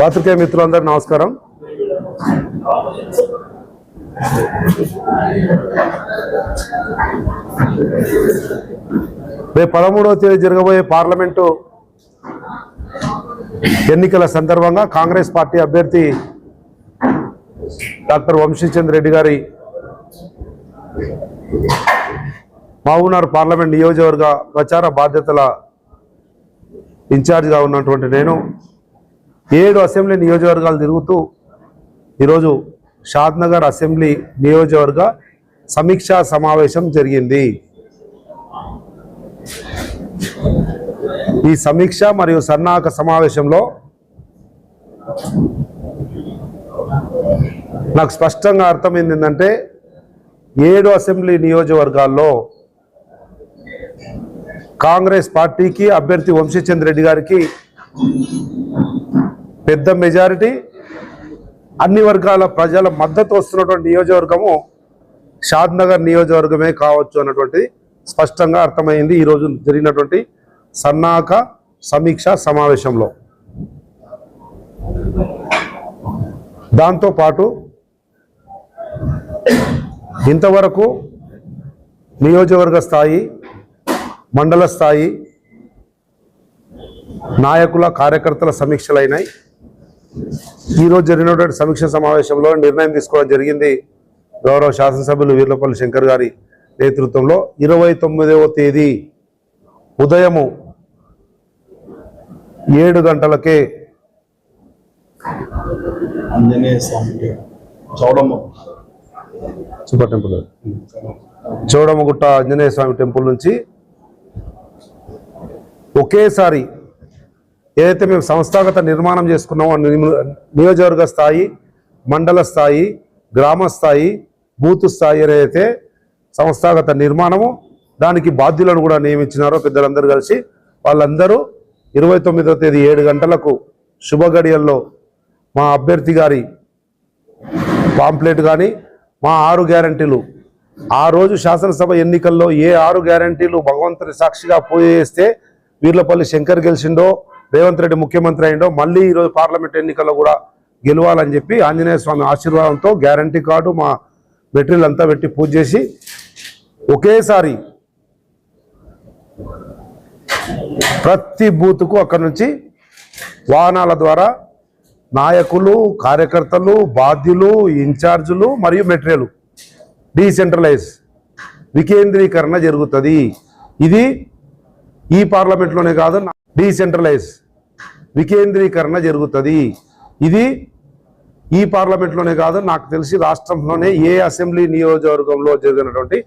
పాత్రికేయ మిత్రులందరూ నమస్కారం. రేపు పదమూడవ తేదీ జరగబోయే పార్లమెంటు ఎన్నికల సందర్భంగా కాంగ్రెస్ పార్టీ అభ్యర్థి డాక్టర్ వంశీచంద్ర రెడ్డి గారి మావునార్ పార్లమెంట్ నియోజకవర్గ ప్రచార బాధ్యతల ఇన్ఛార్జిగా ఉన్నటువంటి నేను. ఏడు అసెంబ్లీ నియోజకవర్గాలు తిరుగుతూ ఈరోజు షాద్నగర్ అసెంబ్లీ నియోజకవర్గ సమీక్షా సమావేశం జరిగింది. ఈ సమీక్ష మరియు సన్నాహక సమావేశంలో నాకు స్పష్టంగా అర్థమైంది ఏంటంటే ఏడు అసెంబ్లీ నియోజకవర్గాల్లో కాంగ్రెస్ పార్టీకి అభ్యర్థి వంశీచంద్ర రెడ్డి గారికి పెద్ద మెజారిటీ. అన్ని వర్గాల ప్రజల మద్దతు వస్తున్నటువంటి నియోజకవర్గము షాద్నగర్ నియోజకవర్గమే కావచ్చు అన్నటువంటి స్పష్టంగా అర్థమైంది. ఈరోజు జరిగినటువంటి సన్నాహక సమీక్ష సమావేశంలో. దాంతోపాటు ఇంతవరకు నియోజకవర్గ స్థాయి మండల స్థాయి నాయకుల కార్యకర్తల సమీక్షలైనాయి ఈరోజు జరిగినటువంటి సమీక్ష సమావేశంలో నిర్ణయం తీసుకోవడం జరిగింది. గౌరవ శాసనసభ్యులు వీర్లపల్లి శంకర్ గారి నేతృత్వంలో ఇరవై తొమ్మిదవ తేదీ ఉదయము ఏడు గంటలకే super temple. Chowdammagutta Anjaneya Swamy temple నుంచి ఒకేసారి ఏదైతే మేము సంస్థాగత నిర్మాణం చేసుకున్నామో నియోజకవర్గ స్థాయి మండల స్థాయి గ్రామ స్థాయి బూత్ స్థాయి ఏదైతే సంస్థాగత నిర్మాణము దానికి బాధ్యులను కూడా నియమించినారో పెద్దలందరూ కలిసి వాళ్ళందరూ ఇరవై తొమ్మిదవ తేదీ ఏడు గంటలకు శుభ గడియల్లో మా అభ్యర్థి గారి పాంప్లెట్ కానీ మా ఆరు గ్యారంటీలు. ఆ రోజు శాసనసభ ఎన్నికల్లో ఏ ఆరు గ్యారంటీలు భగవంతుని సాక్షిగా పూజ చేస్తే వీర్లపల్లి శంకర్ గెలిచిండో రేవంత్ రెడ్డి ముఖ్యమంత్రి అయిండో మళ్ళీ ఈరోజు పార్లమెంట్ ఎన్నికల్లో కూడా గెలవాలని చెప్పి ఆంజనేయ స్వామి ఆశీర్వాదంతో గ్యారంటీ కార్డు మా మెటీరియల్ అంతా పెట్టి పూజ చేసి ఒకేసారి ప్రతి బూత్కు అక్కడి నుంచి వాహనాల ద్వారా నాయకులు కార్యకర్తలు బాధ్యులు ఇన్ఛార్జులు మరియు మెటీరియల్ డీసెంట్రలైజ్ వికేంద్రీకరణ జరుగుతుంది. ఇది ఈ పార్లమెంట్లోనే కాదు డీసెంట్రలైజ్ వికేంద్రీకరణ జరుగుతుంది. ఇది ఈ పార్లమెంట్లోనే కాదు నాకు తెలిసి రాష్ట్రంలోనే ఏ అసెంబ్లీ నియోజకవర్గంలో జరిగినటువంటి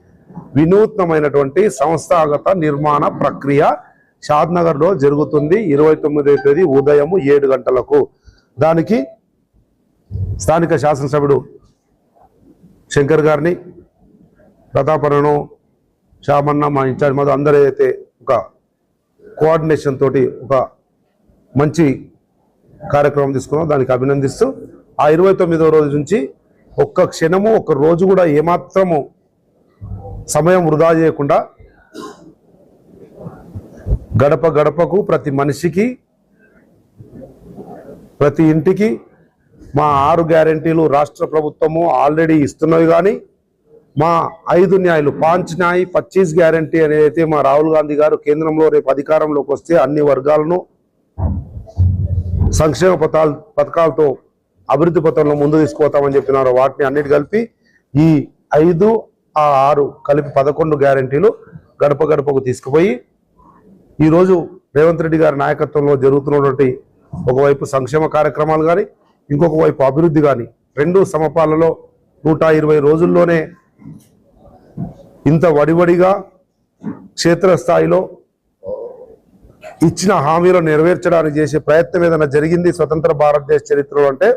వినూత్నమైనటువంటి సంస్థాగత నిర్మాణ ప్రక్రియ షాద్నగర్లో జరుగుతుంది ఇరవై తొమ్మిదవ తేదీ ఉదయం ఏడు గంటలకు. దానికి స్థానిక శాసనసభ్యుడు శంకర్ గారిని ప్రతాపరను షామన్న మా ఇన్ఛార్జ్ మాధవ్ అందరూ అయితే ఒక కోఆర్డినేషన్ తోటి ఒక మంచి కార్యక్రమం తీసుకున్నాం. దానికి అభినందిస్తూ ఆ ఇరవై తొమ్మిదవ రోజు నుంచి ఒక్క క్షణము ఒక్క రోజు కూడా ఏమాత్రము సమయం వృధా చేయకుండా గడప గడపకు ప్రతి మనిషికి ప్రతి ఇంటికి మా ఆరు గ్యారంటీలు రాష్ట్ర ప్రభుత్వము ఆల్రెడీ ఇస్తున్నవి కానీ మా ఐదు న్యాయాలు పాంచ్ న్యాయ్ పచ్చీస్ గ్యారంటీ అనేది మా రాహుల్ గాంధీ గారు కేంద్రంలో రేపు అధికారంలోకి వస్తే అన్ని వర్గాలను సంక్షేమ పథకాలు పథకాలతో అభివృద్ధి పథంలో ముందు తీసుకుపోతామని చెప్పినారు. వాటిని అన్నిటి కలిపి ఈ ఐదు ఆ ఆరు కలిపి పదకొండు గ్యారంటీలు గడప గడపకు తీసుకుపోయి ఈరోజు రేవంత్ రెడ్డి గారి నాయకత్వంలో జరుగుతున్నటువంటి ఒకవైపు సంక్షేమ కార్యక్రమాలు కానీ ఇంకొక వైపు అభివృద్ధి కానీ రెండు సమపాలలో నూట ఇరవై రోజుల్లోనే ఇంత వడివడిగా క్షేత్రస్థాయిలో ఇచ్చిన హామీలు నెరవేర్చడానికి చేసే ప్రయత్నం ఏదైనా జరిగింది స్వతంత్ర భారతదేశ చరిత్రలో అంటే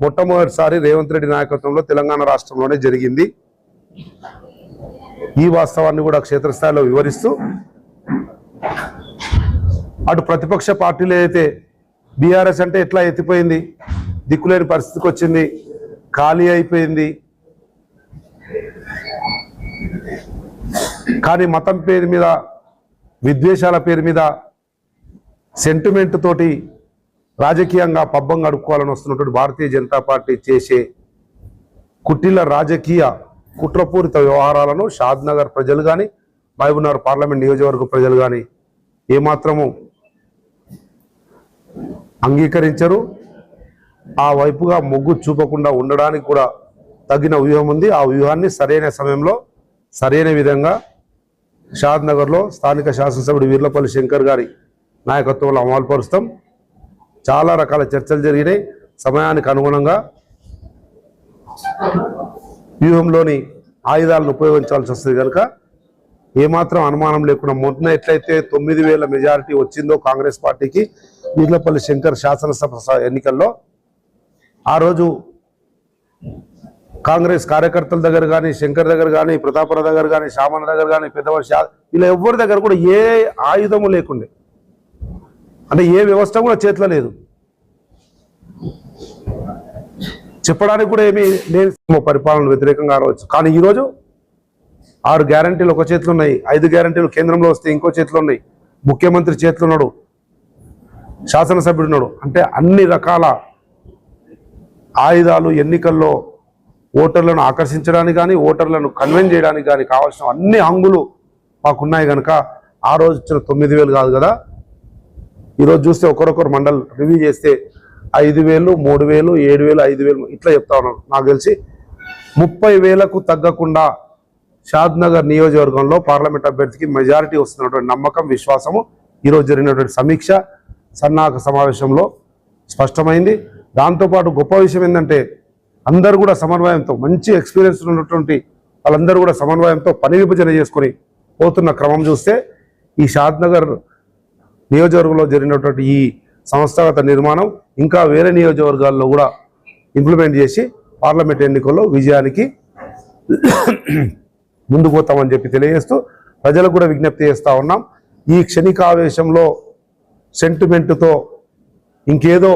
మొట్టమొదటిసారి రేవంత్ రెడ్డి నాయకత్వంలో తెలంగాణ రాష్ట్రంలోనే జరిగింది. ఈ వాస్తవాన్ని కూడా క్షేత్రస్థాయిలో వివరిస్తూ అటు ప్రతిపక్ష పార్టీలు ఏదైతే బీఆర్ఎస్ అంటే ఎట్లా ఎత్తిపోయింది దిక్కులేని పరిస్థితికి వచ్చింది ఖాళీ అయిపోయింది కానీ మతం పేరు మీద విద్వేషాల పేరు మీద సెంటిమెంట్ తోటి రాజకీయంగా పబ్బం గడుపుకోవాలని వస్తున్నటువంటి భారతీయ జనతా పార్టీ చేసే కుటిల రాజకీయ కుట్రపూరిత వ్యవహారాలను షాద్ నగర్ ప్రజలు కానీ మహబూబ్నగర్ పార్లమెంట్ నియోజకవర్గ ప్రజలు కానీ ఏమాత్రము అంగీకరించరు. ఆ వైపుగా మొగ్గు చూపకుండా ఉండడానికి కూడా తగిన వ్యూహం ఉంది. ఆ వ్యూహాన్ని సరైన సమయంలో సరైన విధంగా షాద్ నగర్లో స్థానిక శాసనసభ్యుడు వీర్లపల్లి శంకర్ గారి నాయకత్వంలో అమలుపరుస్తాం. చాలా రకాల చర్చలు జరిగినాయి. సమయానికి అనుగుణంగా వ్యూహంలోని ఆయుధాలను ఉపయోగించాల్సి వస్తుంది కనుక ఏమాత్రం అనుమానం లేకుండా మొన్న ఎట్లయితే తొమ్మిది వేల మెజారిటీ వచ్చిందో కాంగ్రెస్ పార్టీకి వీర్లపల్లి శంకర్ శాసనసభ స- ఎన్నికల్లో ఆ రోజు కాంగ్రెస్ కార్యకర్తల దగ్గర కానీ శంకర్ దగ్గర కానీ ప్రతాపరావు దగ్గర కానీ శామన దగ్గర కానీ పెద్దవాడు ఇలా ఎవరి దగ్గర కూడా ఏ ఆయుధము లేకుండే. అంటే ఏ వ్యవస్థ కూడా చేతిలో లేదు. చెప్పడానికి కూడా ఏమీ నేను పరిపాలన వ్యతిరేకంగా ఆడవచ్చు. కానీ ఈరోజు ఆరు గ్యారంటీలు ఒక చేతిలో ఉన్నాయి. ఐదు గ్యారంటీలు కేంద్రంలో వస్తే ఇంకో చేతిలో ఉన్నాయి. ముఖ్యమంత్రి చేతిలో ఉన్నాడు. శాసనసభ్యుడు ఉన్నాడు. అంటే అన్ని రకాల ఆయుధాలు ఎన్నికల్లో ఓటర్లను ఆకర్షించడానికి కానీ ఓటర్లను కన్వెన్ చేయడానికి కానీ కావాల్సిన అన్ని హంగులు మాకున్నాయి కనుక ఆ రోజు ఇచ్చిన తొమ్మిది వేలు కాదు కదా. ఈరోజు చూస్తే ఒకరొకరు మండల్ రివ్యూ చేస్తే ఐదు వేలు మూడు వేలు ఏడు వేలు ఐదు వేలు ఇట్లా చెప్తా ఉన్నాను నాకు తెలిసి ముప్పై వేలకు తగ్గకుండా షాద్ నగర్ నియోజకవర్గంలో పార్లమెంట్ అభ్యర్థికి మెజారిటీ వస్తున్నటువంటి నమ్మకం విశ్వాసము ఈరోజు జరిగినటువంటి సమీక్ష సన్నాహక సమావేశంలో స్పష్టమైంది. దాంతోపాటు గొప్ప విషయం ఏంటంటే అందరూ కూడా సమన్వయంతో మంచి ఎక్స్పీరియన్స్ ఉన్నటువంటి వాళ్ళందరూ కూడా సమన్వయంతో పని విభజన చేసుకొని పోతున్న క్రమం చూస్తే ఈ షాద్నగర్ నియోజకవర్గంలో జరిగినటువంటి ఈ సంస్థాగత నిర్మాణం ఇంకా వేరే నియోజకవర్గాల్లో కూడా ఇంప్లిమెంట్ చేసి పార్లమెంట్ ఎన్నికల్లో విజయానికి ముందుకు పోతామని చెప్పి తెలియజేస్తూ ప్రజలకు కూడా విజ్ఞప్తి చేస్తూ ఉన్నాం. ఈ క్షణికావేశంలో సెంటిమెంటుతో ఇంకేదో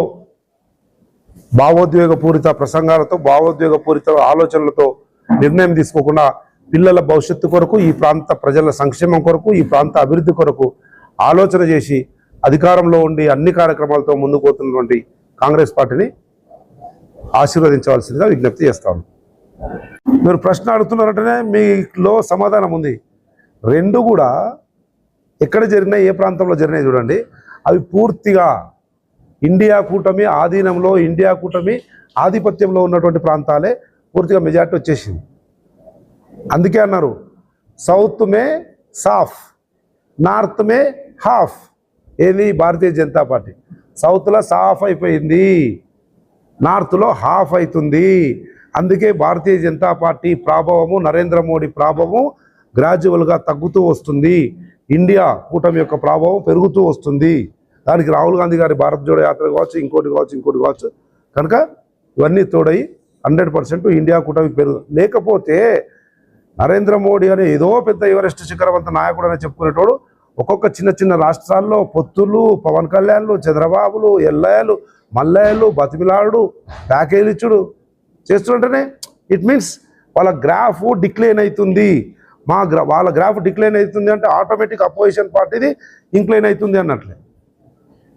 భావోద్వేగపూరిత ప్రసంగాలతో భావోద్వేగపూరిత ఆలోచనలతో నిర్ణయం తీసుకోకుండా పిల్లల భవిష్యత్తు కొరకు ఈ ప్రాంత ప్రజల సంక్షేమం కొరకు ఈ ప్రాంత అభివృద్ధి కొరకు ఆలోచన చేసి అధికారంలో ఉండి అన్ని కార్యక్రమాలతో ముందుకు పోతున్నటువంటి కాంగ్రెస్ పార్టీని ఆశీర్వదించవలసిందిగా విజ్ఞప్తి చేస్తాను. మీరు ప్రశ్న అడుగుతున్నారంటేనే మీలో సమాధానం ఉంది. రెండు కూడా ఎక్కడ జరిగినాయి ఏ ప్రాంతంలో జరిగినాయి చూడండి. అవి పూర్తిగా ఇండియా కూటమి ఆధీనంలో ఇండియా కూటమి ఆధిపత్యంలో ఉన్నటువంటి ప్రాంతాలే పూర్తిగా మెజార్టీ వచ్చేసింది. అందుకే అన్నారు సౌత్ మే సాఫ్ నార్త్ మే హాఫ్. ఏది? భారతీయ జనతా పార్టీ. సౌత్లో సాఫ్ అయిపోయింది నార్త్లో హాఫ్ అవుతుంది. అందుకే భారతీయ జనతా పార్టీ ప్రాభవము నరేంద్ర మోడీ ప్రాభవము గ్రాడ్యువల్గా తగ్గుతూ వస్తుంది. ఇండియా కూటమి యొక్క ప్రభావం పెరుగుతూ వస్తుంది. దానికి రాహుల్ గాంధీ గారి భారత్ జోడో యాత్ర కావచ్చు ఇంకోటి కావచ్చు ఇంకోటి కావచ్చు. కనుక ఇవన్నీ తోడై హండ్రెడ్ పర్సెంట్ ఇండియా కూటమి పెరుగు లేకపోతే నరేంద్ర మోడీ అనే ఏదో పెద్ద ఎవరెస్ట్ శిఖరవంత నాయకుడు అని చెప్పుకునేటోడు ఒక్కొక్క చిన్న చిన్న రాష్ట్రాల్లో పొత్తులు పవన్ కళ్యాణ్లు చంద్రబాబులు ఎల్లయ్యలు మల్లయ్యలు బతిమిలాడు ప్యాకేజీలిచ్చుడు చేస్తుంటేనే ఇట్ మీన్స్ వాళ్ళ గ్రాఫ్ డిక్లైన్ అవుతుంది. మా గ్రా వాళ్ళ గ్రాఫ్ డిక్లైన్ అవుతుంది అంటే ఆటోమేటిక్ అపోజిషన్ పార్టీది ఇంక్లైన్ అవుతుంది అన్నట్లే.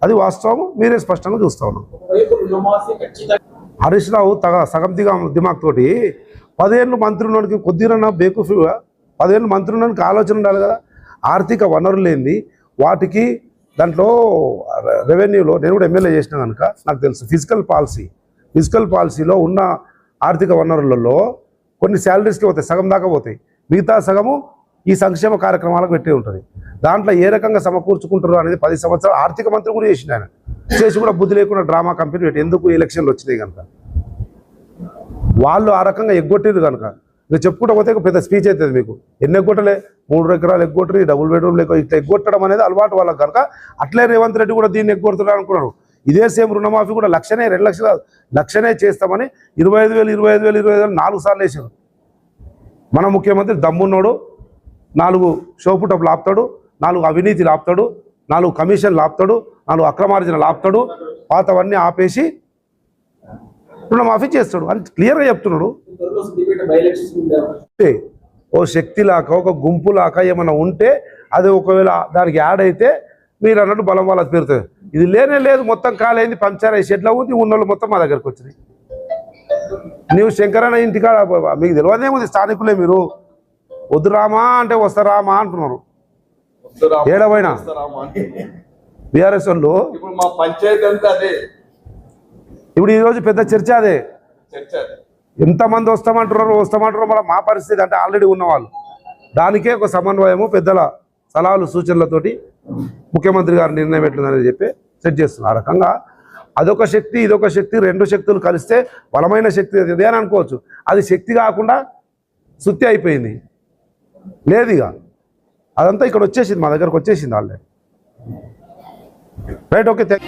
అది వాస్తవం మీరే స్పష్టంగా చూస్తా ఉన్నాం హరీష్ రావు తగ సగం దిగా దిమాగ్ తోటి పదేళ్ళు మంత్రి ఉన్నోడికి కొద్దిగా బేకూఫీగా పదేళ్ళు మంత్రి ఆలోచన ఉండాలి కదా. ఆర్థిక వనరులు లేని వాటికి దాంట్లో రెవెన్యూలో నేను కూడా ఎమ్మెల్యే చేసిన కనుక నాకు తెలుసు ఫిజికల్ పాలసీ ఫిజికల్ పాలసీలో ఉన్న ఆర్థిక వనరులలో కొన్ని శాలరీస్కి పోతాయి సగం దాకా పోతాయి. మిగతా సగము ఈ సంక్షేమ కార్యక్రమాలకు పెట్టి ఉంటుంది. దాంట్లో ఏ రకంగా సమకూర్చుకుంటారు అనేది పది సంవత్సరాలు ఆర్థిక మంత్రి కూడా చేసింది ఆయన. చేసి కూడా బుద్ధి లేకుండా డ్రామా కంపెనీ పెట్టి ఎందుకు ఎలక్షన్లు వచ్చినాయి కనుక? వాళ్ళు ఆ రకంగా ఎగ్గొట్టిరు కనుక. ఇక చెప్పుకుంటా పోతే పెద్ద స్పీచ్ అవుతుంది మీకు. ఎన్ని ఎగ్గొట్టలే? మూడు ఎకరాలు ఎగ్గొట్టరు డబుల్ బెడ్రూమ్ లేక ఇట్లా ఎగ్గొట్టడం అనేది అలవాటు వాళ్ళకి కనుక. అట్లే రేవంత్ రెడ్డి కూడా దీన్ని ఎగ్గొడుతున్నారు అనుకున్నాడు. ఇదే సేమ్ రుణమాఫీ కూడా లక్షనే రెండు లక్షల లక్షనే చేస్తామని ఇరవై ఐదు వేలు ఇరవై ఐదు వేలు ఇరవై ఐదు వేలు నాలుగు సార్లు వేసారు. మన ముఖ్యమంత్రి దమ్మున్నోడు నాలుగు షోపుటప్ ఆపుతాడు నాలుగు అవినీతి లాపుతాడు నాలుగు కమిషన్ లాపుతాడు నాలుగు అక్రమార్జన లాపుతాడు పాతవన్నీ ఆపేసి రుణమాఫీ చేస్తాడు. అని క్లియర్గా చెప్తున్నాడు. ఓ శక్తి లాక ఒక గుంపు లాక ఏమైనా ఉంటే అది ఒకవేళ దానికి యాడ్ అయితే మీరు అన్నట్టు బలం వల్ల పెరుగుతుంది ఇది లేనే లేదు మొత్తం కాలేంది పంచర్ అయ్యి షెడ్లో ఉంది ఉన్నోళ్ళు మొత్తం మా దగ్గరికి వచ్చినాయి. నీవు శంకరన్న ఇంటికాడ మీకు తెలియదేముంది స్థానికులే మీరు. వద్దు రామా అంటే వస్తారామా అంటున్నారు. ఏడవైనా? బీఆర్ఎస్ వాళ్ళు? ఇప్పుడు అదే. ఈరోజు పెద్ద చర్చ అదే. అదే. ఎంతమంది వస్తామంటున్నారు వస్తామంటున్నారు మన మా పరిస్థితి అంటే ఆల్రెడీ ఉన్నవాళ్ళు. దానికే ఒక సమన్వయము పెద్దల సలహాలు సూచనలతోటి ముఖ్యమంత్రి గారి నిర్ణయం ఎట్లుందని చెప్పి సెట్ చేస్తున్నారు. ఆ రకంగా అదొక శక్తి ఇదొక శక్తి రెండు శక్తులు కలిస్తే బలమైన శక్తి ఇదే అని అనుకోవచ్చు. అది శక్తి కాకుండా సుత్తి అయిపోయింది. లేదు ఇక. అదంతా ఇక్కడ వచ్చేసింది మా దగ్గరకు వచ్చేసింది ఆల్రెడీ రైట్ ఓకే థ్యాంక్